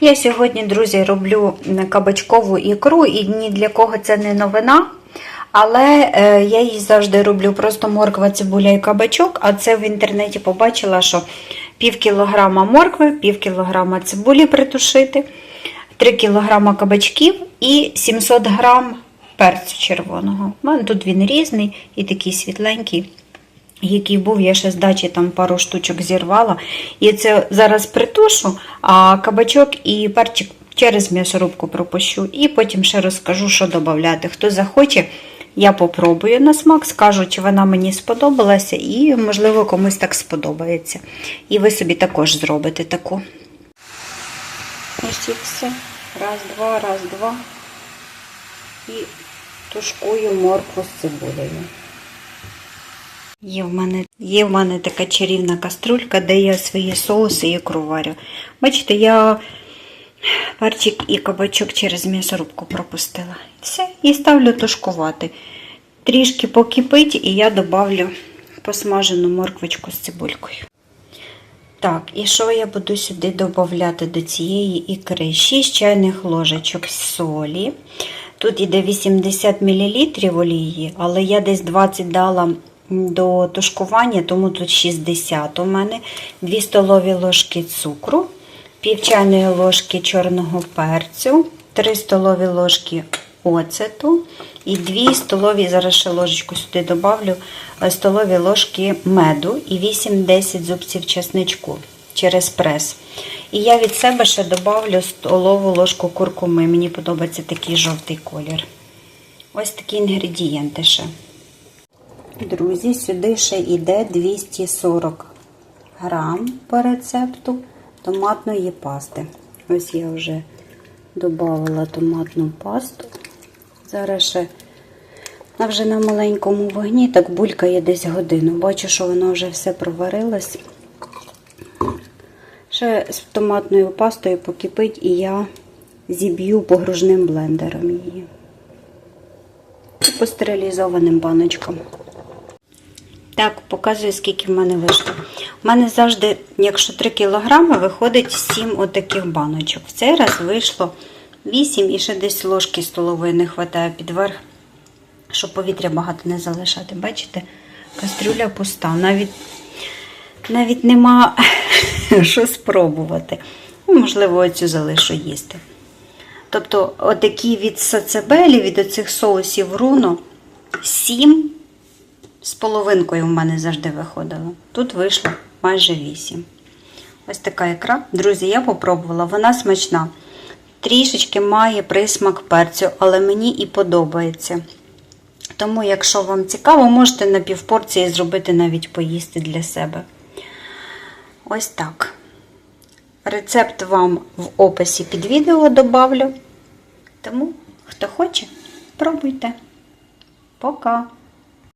Я сьогодні, друзі, роблю кабачкову ікру, і ні для кого це не новина. Але е, я її завжди роблю просто морква, цибуля і кабачок. А це в інтернеті побачила, що пів кілограма моркви, пів кілограма цибулі притушити, 3 кілограма кабачків і 700 грам перцю червоного. У мене тут він різний і такий світленький який був, я ще з дачі там пару штучок зірвала. І це зараз притушу, а кабачок і перчик через м'ясорубку пропущу. І потім ще розкажу, що додати. Хто захоче, я попробую на смак, скажу, чи вона мені сподобалася, і, можливо, комусь так сподобається. І ви собі також зробите таку. Ось і все. Раз, два, раз, два. І тушкую моркву з цибулею. Є в мене є в мене така чарівна каструлька, де я свої соуси і ікру варю. Бачите, я перчик і кабачок через м'ясорубку пропустила. Все, і ставлю тушкувати. Трішки покипить, і я добавлю посмажену морквочку з цибулькою. Так, і що я буду сюди додати до цієї ікри? 6 чайних ложечок солі. Тут іде 80 мл олії, але я десь 20 дала до тушкування, тому тут 60 у мене, 2 столові ложки цукру, пів чайної ложки чорного перцю, 3 столові ложки оцету і 2 столові, зараз ще ложечку сюди добавлю, столові ложки меду і 8-10 зубців чесничку через прес. І я від себе ще добавлю столову ложку куркуми. Мені подобається такий жовтий колір. Ось такі інгредієнти ще. Друзі, сюди ще йде 240 грам по рецепту томатної пасти. Ось я вже додала томатну пасту. Зараз ще вона вже на маленькому вогні, так булькає десь годину. Бачу, що воно вже все проварилось. Ще з томатною пастою покипить і я зіб'ю погружним блендером її. І по стерилізованим баночкам. Так, показую, скільки в мене вийшло. У мене завжди, якщо 3 кг, виходить 7 отаких баночок. В цей раз вийшло 8 і ще десь ложки столової не вистачає під верх, щоб повітря багато не залишати. Бачите, кастрюля пуста. Навіть навіть нема що спробувати. Ну, Можливо, оцю залишу їсти. Тобто, отакі від сацебелі, від оцих соусів руно 7 з половинкою в мене завжди виходило. Тут вийшло майже 8. Ось така ікра. Друзі, я попробувала, вона смачна. Трішечки має присмак перцю, але мені і подобається. Тому, якщо вам цікаво, можете на півпорції зробити навіть поїсти для себе. Ось так. Рецепт вам в описі під відео добавлю. Тому, хто хоче, пробуйте. Пока!